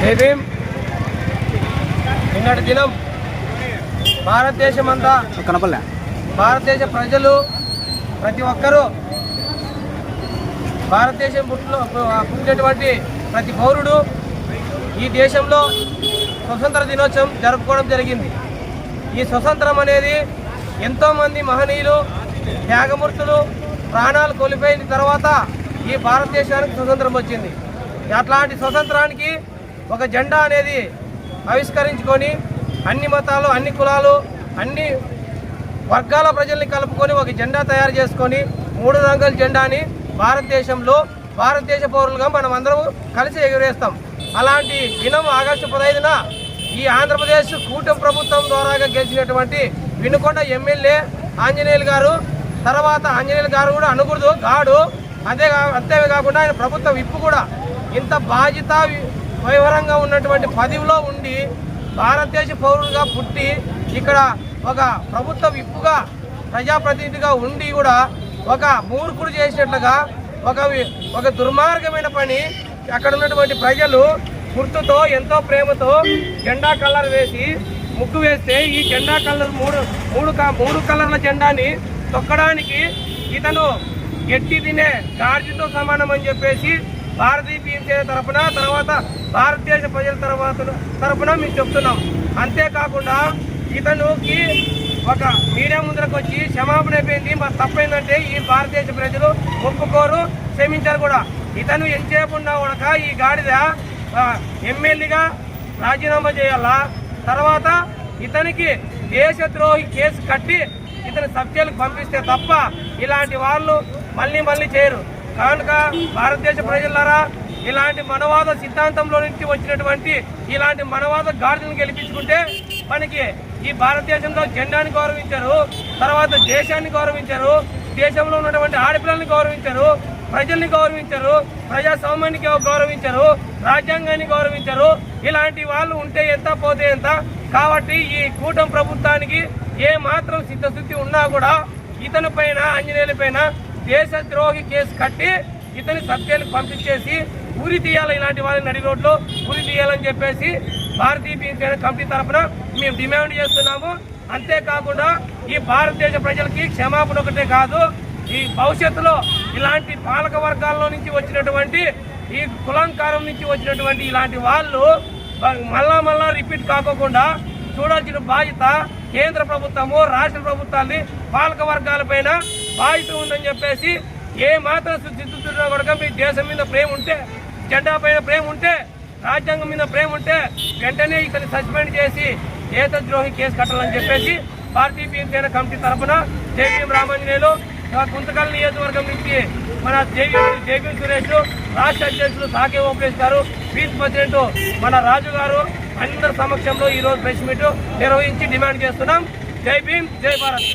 జై భీమ్ నిన్నటి దినం భారతదేశమంతా కనపల్లే భారతదేశ ప్రజలు ప్రతి ఒక్కరూ భారతదేశం పుట్టిన పుట్టినటువంటి ప్రతి పౌరుడు ఈ దేశంలో స్వతంత్ర దినోత్సవం జరుపుకోవడం జరిగింది. ఈ స్వతంత్రం అనేది ఎంతోమంది మహనీయులు త్యాగమూర్తులు ప్రాణాలు కోల్పోయిన తర్వాత ఈ భారతదేశానికి స్వతంత్రం వచ్చింది. అట్లాంటి స్వతంత్రానికి ఒక జెండా అనేది ఆవిష్కరించుకొని అన్ని మతాలు అన్ని కులాలు అన్ని వర్గాల ప్రజల్ని కలుపుకొని ఒక జెండా తయారు చేసుకొని మూడు రంగుల జెండాని భారతదేశంలో భారతదేశ పౌరులుగా మనం అందరం కలిసి ఎగురేస్తాం. అలాంటి దినం ఆగస్టు పదహైదున ఈ ఆంధ్రప్రదేశ్ కూటమి ప్రభుత్వం ద్వారా గెలిచినటువంటి వినుకొండ ఎమ్మెల్యే ఆంజనేయులు గారు తర్వాత ఆంజనేయులు గారు కూడా అనుగురుదు గాడు. అదే కా- అంతేకాకుండా ఆయన ప్రభుత్వ విప్పు కూడా. ఇంత బాధ్యత వైవరంగా ఉన్నటువంటి పదవిలో ఉండి భారతదేశ పౌరులుగా పుట్టి ఇక్కడ ఒక ప్రభుత్వ విప్పుగా ప్రజాప్రతినిధిగా ఉండి కూడా ఒక మూర్ఖుడు చేసినట్లుగా ఒక ఒక దుర్మార్గమైన పని అక్కడ ఉన్నటువంటి ప్రజలు గుర్తుతో ఎంతో ప్రేమతో జెండా కలర్ వేసి ముగ్గు వేస్తే ఈ జెండా కలర్ మూడు మూడు క- మూడు కలర్ల జెండాని తొక్కడానికి ఇతను గట్టి తినే గాడితో సమానం అని చెప్పేసి భారతీయ పీఎంసీ తరపున తర్వాత భారతదేశ ప్రజల తర్వాత తరపున మేము చెప్తున్నాం. అంతేకాకుండా ఇతనుకి ఒక మీడియా ముందరకు వచ్చి క్షమాపణ అయిపోయింది. మరి తప్పైందంటే ఈ భారతదేశ ప్రజలు ఒప్పుకోరు క్షమించారు కూడా. ఇతను ఎంతసేపు ఉన్నా కూడా ఈ గాడిద ఎమ్మెల్యేగా రాజీనామా చేయాలా? తర్వాత ఇతనికి దేశద్రోహి కేసు కట్టి ఇతని సబ్జెక్టులకు పంపిస్తే తప్ప ఇలాంటి వాళ్ళు మళ్ళీ మళ్ళీ చేయరు. కనుక భారతదేశ ప్రజలారా ఇలాంటి మనవాద సిద్ధాంతంలో నుంచి వచ్చినటువంటి ఇలాంటి మనవాద గాడిదను గెలిపించుకుంటే మనకి ఈ భారతదేశంలో జెండాని గౌరవించారు తర్వాత దేశాన్ని గౌరవించారు దేశంలో ఉన్నటువంటి ఆడపిల్లల్ని గౌరవించారు ప్రజల్ని గౌరవించారు ప్రజాస్వామ్యాన్ని గౌరవించారు రాజ్యాంగాన్ని గౌరవించారు. ఇలాంటి వాళ్ళు ఉంటే ఎంత పోతే ఎంత. కాబట్టి ఈ కూటమి ప్రభుత్వానికి ఏ మాత్రం సిద్ధశుద్ధి ఉన్నా కూడా ఇతని పైన ఆంజనేయుల పైన దేశద్రోహి కేసు కట్టి ఇతని సత్యానికి పంపించేసి ఉరి తీయాలి ఇలాంటి వాళ్ళని నడి రోడ్లో ఉరి తీయాలని చెప్పేసి భారతీయ పీఎంసీ కమిటీ తరఫున మేము డిమాండ్ చేస్తున్నాము. అంతేకాకుండా ఈ భారతదేశ ప్రజలకి క్షమాపణ ఒకటే కాదు ఈ భవిష్యత్తులో ఇలాంటి పాలక వర్గాల్లో నుంచి వచ్చినటువంటి ఈ కులంకారం నుంచి వచ్చినటువంటి ఇలాంటి వాళ్ళు మళ్ళా మళ్ళా రిపీట్ కాకోకుండా చూడాల్సిన బాధ్యత కేంద్ర ప్రభుత్వము రాష్ట్ర ప్రభుత్వాన్ని పాలక వర్గాలపైన బాధ్యత ఉందని చెప్పేసి ఏ మాత్రం సిద్ధుతున్నా కూడా మీ దేశం మీద ప్రేమ ఉంటే జెండా పైన ప్రేమ ఉంటే రాజ్యాంగం మీద ప్రేమ ఉంటే వెంటనే ఇతన్ని సస్పెండ్ చేసి ఏతద్రోహి కేసు కట్టాలని చెప్పేసి భారతీయ పీఎంసీ కమిటీ తరఫున జేపీఎం రామాంజనేయులు కుంతకల్ నియోజకవర్గం నుంచి మన జేవీ జేపీ సురేష్ రాష్ట్ర అధ్యక్షులు సాకే ఓంకేష్ గారు వీస్ ప్రెసిడెంట్ మన రాజు గారు అందరి సమక్షంలో ఈరోజు ప్రెస్ మీట్ నిర్వహించి డిమాండ్ చేస్తున్నాం. జై భీమ్ జై భారత్.